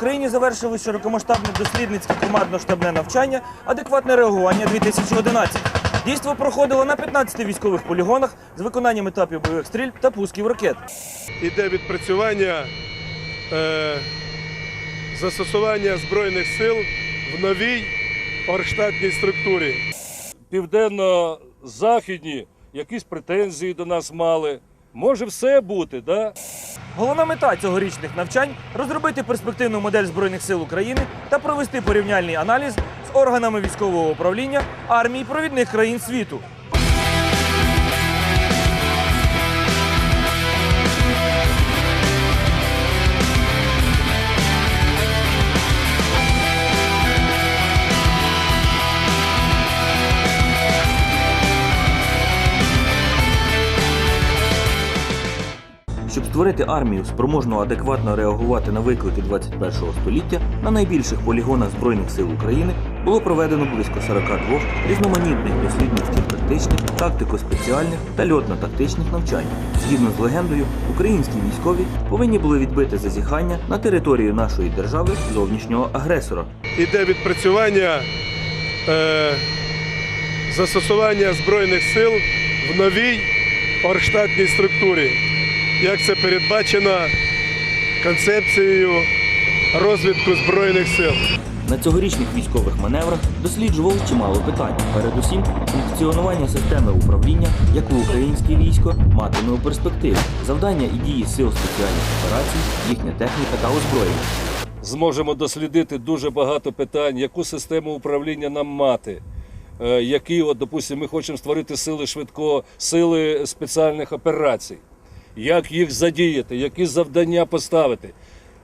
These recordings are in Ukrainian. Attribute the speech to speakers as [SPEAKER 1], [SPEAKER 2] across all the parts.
[SPEAKER 1] Україні завершили широкомасштабне дослідницьке командно-штабне навчання Адекватне реагування 2011. Дійство проходило на 15 військових полігонах з виконанням етапів бойових стрільб та пусків ракет.
[SPEAKER 2] іде відпрацювання е, застосування Збройних сил в новій оргштатній структурі.
[SPEAKER 3] південно-західні якісь претензії до нас мали. Може все бути, да?
[SPEAKER 1] Головна мета цьогорічних навчань розробити перспективну модель Збройних сил України та провести порівняльний аналіз з органами військового управління армій провідних країн світу. Щоб створити армію, спроможну адекватно реагувати на виклики 21 століття, на найбільших полігонах Збройних сил України було проведено близько 42 різноманітних дослідницьких тактичних, тактико-спеціальних та льотно-тактичних навчань. Згідно з легендою, українські військові повинні були відбити зазіхання на територію нашої держави зовнішнього агресора.
[SPEAKER 2] Іде відпрацювання е, застосування Збройних сил в новій оргштатній структурі, як це передбачено концепцією розвитку Збройних сил.
[SPEAKER 1] На цьогорічних військових маневрах досліджували чимало питань. Передусім, функціонування системи управління, яку українське військо матиме у перспективі, завдання і дії сил спеціальних операцій, їхня техніка та озброєння.
[SPEAKER 3] Зможемо дослідити дуже багато питань, яку систему управління нам мати. Е, Які, от, допустимо, ми хочемо створити сили швидкого, сили спеціальних операцій, як їх задіяти, які завдання поставити,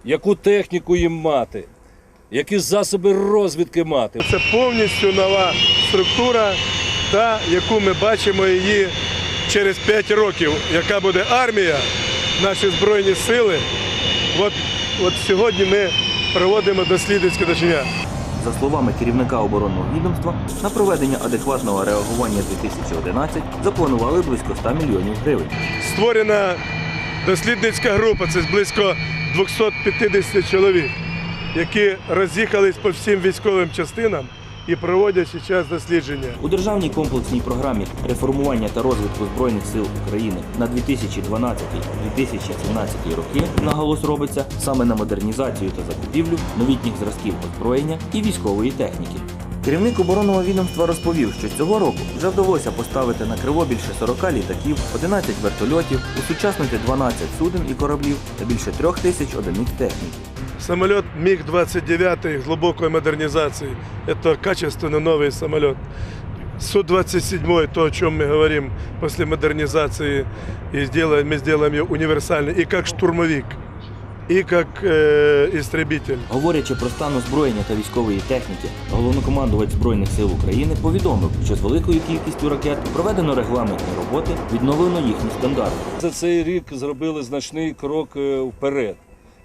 [SPEAKER 3] яку техніку їм мати, які засоби розвідки мати.
[SPEAKER 2] Це повністю нова структура, та яку ми бачимо її через 5 років, яка буде армія, наші збройні сили. От, от сьогодні ми проводимо дослідницьке навчання.
[SPEAKER 1] За словами керівника оборонного відомства, на проведення адекватного реагування 2011 запланували близько 100 мільйонів гривень.
[SPEAKER 2] Створена дослідницька група, це близько 250 чоловік, які роз'їхались по всім військовим частинам і проводять зараз дослідження.
[SPEAKER 1] У державній комплексній програмі реформування та розвитку збройних сил України на 2012-2017 роки наголос робиться саме на модернізацію та закупівлю новітніх зразків озброєння і військової техніки. Керівник оборонного відомства розповів, що цього року вже вдалося поставити на криво більше 40 літаків, 11 вертольотів, усучаснити 12 суден і кораблів та більше трьох тисяч одиниць техніки.
[SPEAKER 2] Самолет МиГ-29 глубокой модернизации. Это качественно новый самолет. Су-27, то, о чем мы говорим после модернизации, и сделаем, мы сделаем ее универсальной и как штурмовик, и как э, истребитель.
[SPEAKER 1] Говорячи про стан озброєння та військової техніки, головнокомандувач Збройних сил України повідомив, що з великою кількістю ракет проведено регламентні роботи, відновлено їхні стандарти.
[SPEAKER 3] За цей рік зробили значний крок е, вперед.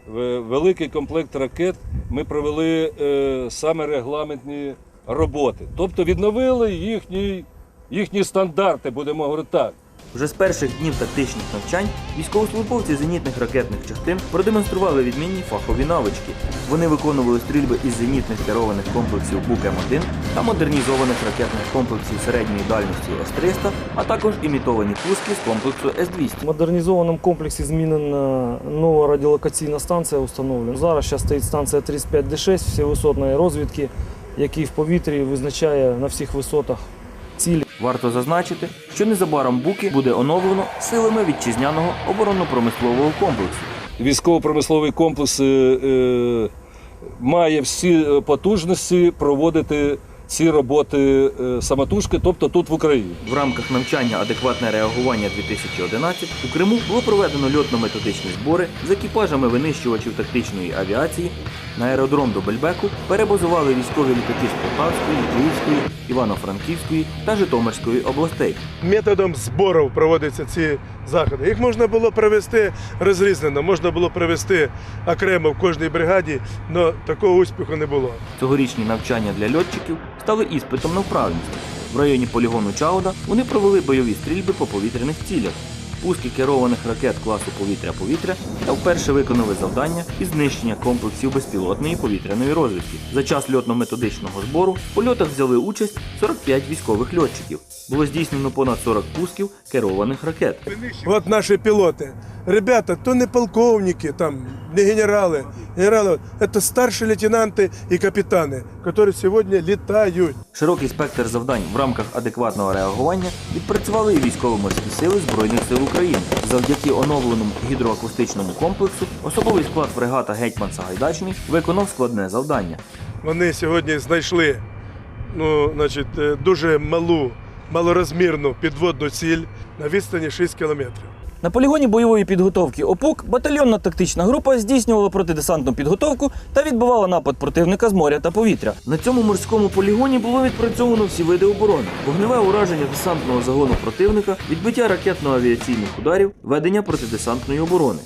[SPEAKER 3] Великий комплект ракет ми провели е, саме регламентні роботи. Тобто відновили їхні, їхні стандарти, будемо говорити так.
[SPEAKER 1] Вже з перших днів тактичних навчань військовослужбовці зенітних ракетних частин продемонстрували відмінні фахові навички. Вони виконували стрільби із зенітних керованих комплексів БУК-М1 та модернізованих ракетних комплексів середньої дальності С-300, а також імітовані пуски з комплексу С-200.
[SPEAKER 4] В модернізованому комплексі змінена нова радіолокаційна станція установлена. Зараз ще стоїть станція 35Д6 всевисотної розвідки, який в повітрі визначає на всіх висотах.
[SPEAKER 1] Варто зазначити, що незабаром Буки буде оновлено силами вітчизняного оборонно-промислового комплексу.
[SPEAKER 3] Військово-промисловий комплекс е, е, має всі е, потужності проводити ці роботи е, самотужки, тобто тут в Україні.
[SPEAKER 1] В рамках навчання адекватне реагування 2011 у Криму було проведено льотно-методичні збори з екіпажами винищувачів тактичної авіації. На аеродром до Бельбеку перебазували військові літаки з Полтавської, Київської, Івано-Франківської та Житомирської областей.
[SPEAKER 2] Методом зборів проводяться ці заходи. Їх можна було провести розрізнено, можна було провести окремо в кожній бригаді, але такого успіху не було.
[SPEAKER 1] Цьогорічні навчання для льотчиків стали іспитом на вправність. В районі полігону Чауда вони провели бойові стрільби по повітряних цілях пуски керованих ракет класу повітря-повітря та вперше виконали завдання із знищення комплексів безпілотної повітряної розвідки. За час льотно-методичного збору в польотах взяли участь 45 військових льотчиків. Було здійснено понад 40 пусків керованих ракет.
[SPEAKER 2] Вот наши пилоты. Ребята, то не полковники, там, не генералы. Генералы – это старшие лейтенанты и капитаны, которые сегодня летают.
[SPEAKER 1] Широкий спектр завдань в рамках адекватного реагування відпрацювали і військово-морські сили Збройних сил України. Завдяки оновленому гідроакустичному комплексу особовий склад фрегата Гетьман Сагайдачний виконав складне завдання.
[SPEAKER 2] Вони сьогодні знайшли ну, значить, е, дуже малу, малорозмірну підводну ціль на відстані 6 кілометрів.
[SPEAKER 5] На полігоні бойової підготовки ОПУК батальйонна тактична група здійснювала протидесантну підготовку та відбивала напад противника з моря та повітря.
[SPEAKER 1] На цьому морському полігоні було відпрацьовано всі види оборони: вогневе ураження десантного загону противника, відбиття ракетно-авіаційних ударів, ведення протидесантної оборони.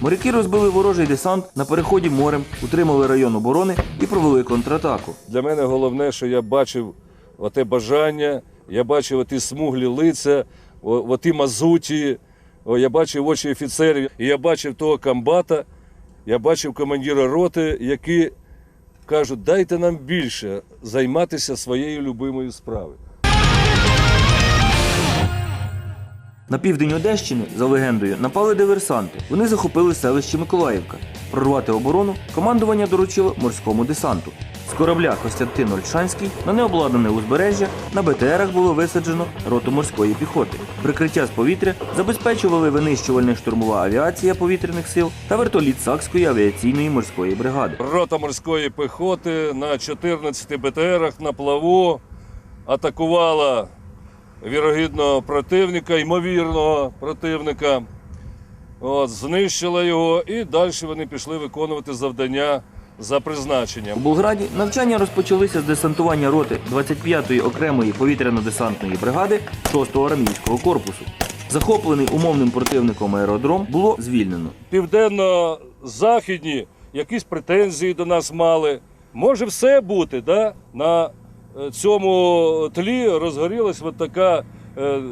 [SPEAKER 1] Моряки розбили ворожий десант на переході морем, утримали район оборони і провели контратаку.
[SPEAKER 3] Для мене головне, що я бачив оте бажання, я бачив оті смуглі лиця, оті мазуті, я бачив очі офіцерів, я бачив того комбата, я бачив командира роти, які кажуть, дайте нам більше займатися своєю любимою справою.
[SPEAKER 1] На південь Одещини, за легендою, напали диверсанти. Вони захопили селище Миколаївка. Прорвати оборону командування доручило морському десанту. З корабля Костянтин Ольшанський на необладнане узбережжя на БТРах було висаджено роту морської піхоти. Прикриття з повітря забезпечували винищувальна штурмова авіація повітряних сил та вертоліт Сакської авіаційної морської бригади.
[SPEAKER 3] Рота морської піхоти на 14 БТРах на плаву атакувала вірогідного противника, ймовірного противника. От, знищила його і далі вони пішли виконувати завдання за призначенням. У.
[SPEAKER 1] Болграді навчання розпочалися з десантування роти 25-ї окремої повітряно-десантної бригади 6-го армійського корпусу. Захоплений умовним противником аеродром було звільнено.
[SPEAKER 3] Південно-західні якісь претензії до нас мали. Може все бути, да? на е, цьому тлі розгорілась от така е, е,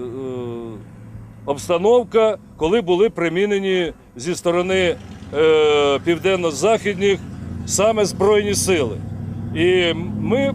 [SPEAKER 3] обстановка, коли були примінені зі сторони е, південно-західних саме Збройні сили. І ми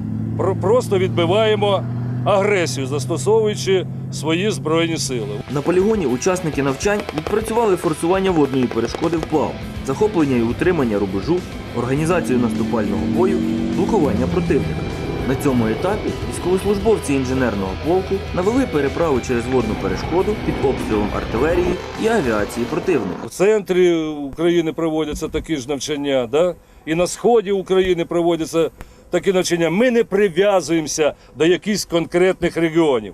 [SPEAKER 3] просто відбиваємо агресію, застосовуючи свої збройні сили.
[SPEAKER 1] На полігоні учасники навчань відпрацювали форсування водної перешкоди вплав, захоплення і утримання рубежу, організацію наступального бою, блокування противника. На цьому етапі військовослужбовці інженерного полку навели переправу через водну перешкоду під обстрілом артилерії і авіації противника.
[SPEAKER 3] В центрі України проводяться такі ж навчання, да? і на сході України проводяться такі навчання. Ми не прив'язуємося до якихось конкретних регіонів.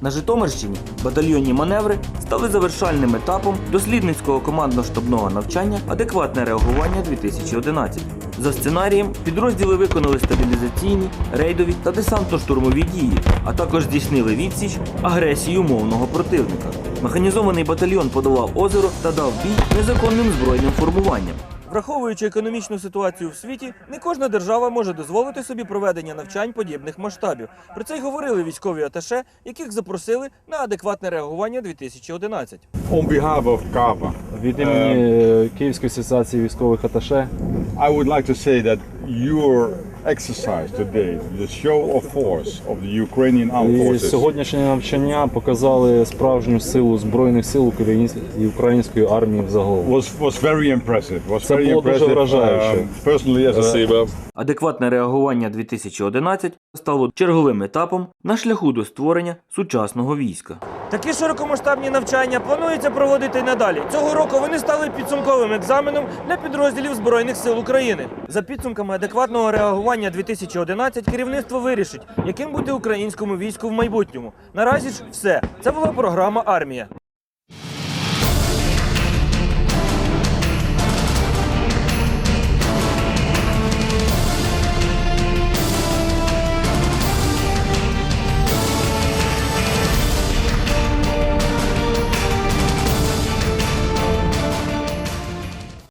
[SPEAKER 1] На Житомирщині батальйонні маневри стали завершальним етапом дослідницького командно-штабного навчання Адекватне реагування 2011. За сценарієм підрозділи виконали стабілізаційні, рейдові та десантно-штурмові дії, а також здійснили відсіч агресії умовного противника. Механізований батальйон подолав озеро та дав бій незаконним збройним формуванням.
[SPEAKER 5] Враховуючи економічну ситуацію в світі, не кожна держава може дозволити собі проведення навчань подібних масштабів. Про це й говорили військові аташе, яких запросили на адекватне реагування 2011.
[SPEAKER 6] On behalf of CAPA,
[SPEAKER 7] Від імені е, Київської асоціації військових аташе
[SPEAKER 6] I would like to say that your exercise today, the show of force of the Ukrainian armed
[SPEAKER 7] і
[SPEAKER 6] forces,
[SPEAKER 7] сьогоднішнє навчання показали справжню силу збройних сил української і української армії взагалом.
[SPEAKER 6] was was very impressive. Was
[SPEAKER 7] Це
[SPEAKER 6] very
[SPEAKER 7] було дуже
[SPEAKER 6] impressive.
[SPEAKER 7] вражаюче.
[SPEAKER 6] Um, personally, as a
[SPEAKER 1] Адекватне реагування 2011 стало черговим етапом на шляху до створення сучасного війська.
[SPEAKER 5] Такі широкомасштабні навчання планується проводити надалі. Цього року вони стали підсумковим екзаменом для підрозділів Збройних сил України. За підсумками адекватного реагування 2011 керівництво вирішить, яким бути українському війську в майбутньому. Наразі ж все. Це була програма Армія.